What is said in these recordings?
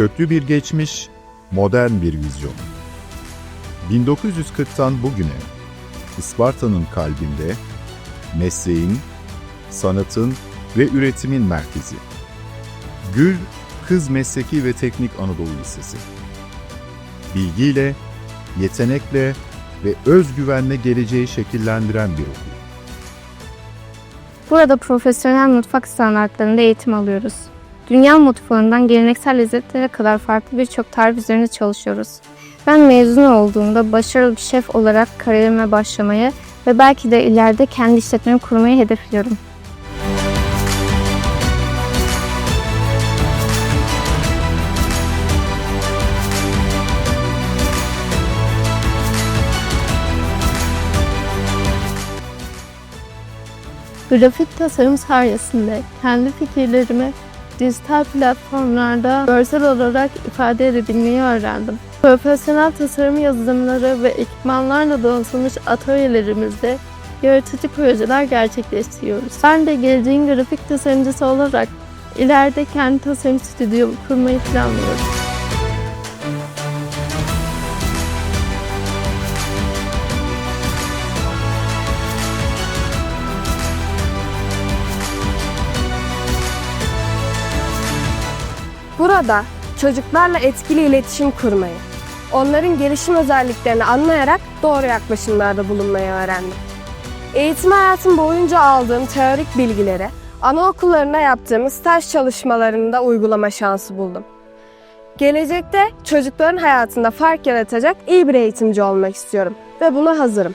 Köklü bir geçmiş, modern bir vizyon. 1940'tan bugüne Isparta'nın kalbinde mesleğin, sanatın ve üretimin merkezi. Gül Kız Mesleki ve Teknik Anadolu Lisesi. Bilgiyle, yetenekle ve özgüvenle geleceği şekillendiren bir okul. Burada profesyonel mutfak sanatlarında eğitim alıyoruz. Dünya mutfağından geleneksel lezzetlere kadar farklı birçok tarif üzerine çalışıyoruz. Ben mezun olduğumda başarılı bir şef olarak kariyerime başlamayı ve belki de ileride kendi işletmemi kurmayı hedefliyorum. Grafik tasarım sayesinde kendi fikirlerimi dijital platformlarda görsel olarak ifade edebilmeyi öğrendim. Profesyonel tasarım yazılımları ve ekipmanlarla donatılmış atölyelerimizde yaratıcı projeler gerçekleştiriyoruz. Ben de geleceğin grafik tasarımcısı olarak ileride kendi tasarım stüdyomu kurmayı planlıyorum. Burada çocuklarla etkili iletişim kurmayı, onların gelişim özelliklerini anlayarak doğru yaklaşımlarda bulunmayı öğrendim. Eğitim hayatım boyunca aldığım teorik bilgileri anaokullarına yaptığım staj çalışmalarında uygulama şansı buldum. Gelecekte çocukların hayatında fark yaratacak iyi bir eğitimci olmak istiyorum ve buna hazırım.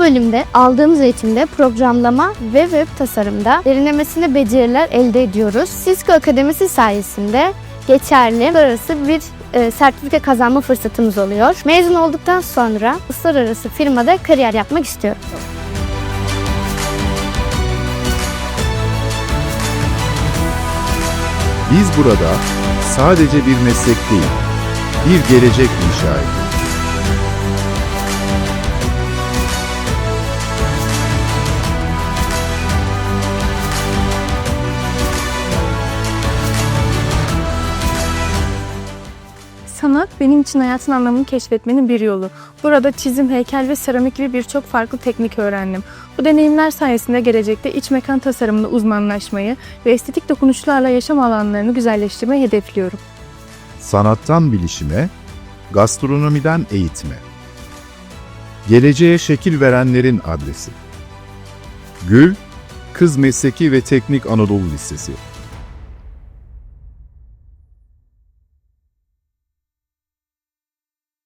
Bölümde aldığımız eğitimde programlama ve web tasarımda derinlemesine beceriler elde ediyoruz. Cisco Akademisi sayesinde geçerli uluslararası bir e, sertifika kazanma fırsatımız oluyor. Mezun olduktan sonra uluslararası firmada kariyer yapmak istiyorum. Biz burada sadece bir meslek değil, bir gelecek inşa ediyoruz. Sanat benim için hayatın anlamını keşfetmenin bir yolu. Burada çizim, heykel ve seramik gibi birçok farklı teknik öğrendim. Bu deneyimler sayesinde gelecekte iç mekan tasarımında uzmanlaşmayı ve estetik dokunuşlarla yaşam alanlarını güzelleştirmeyi hedefliyorum. Sanattan bilişime, gastronomiden eğitime. Geleceğe şekil verenlerin adresi. Gül, Kız Mesleki ve Teknik Anadolu Lisesi.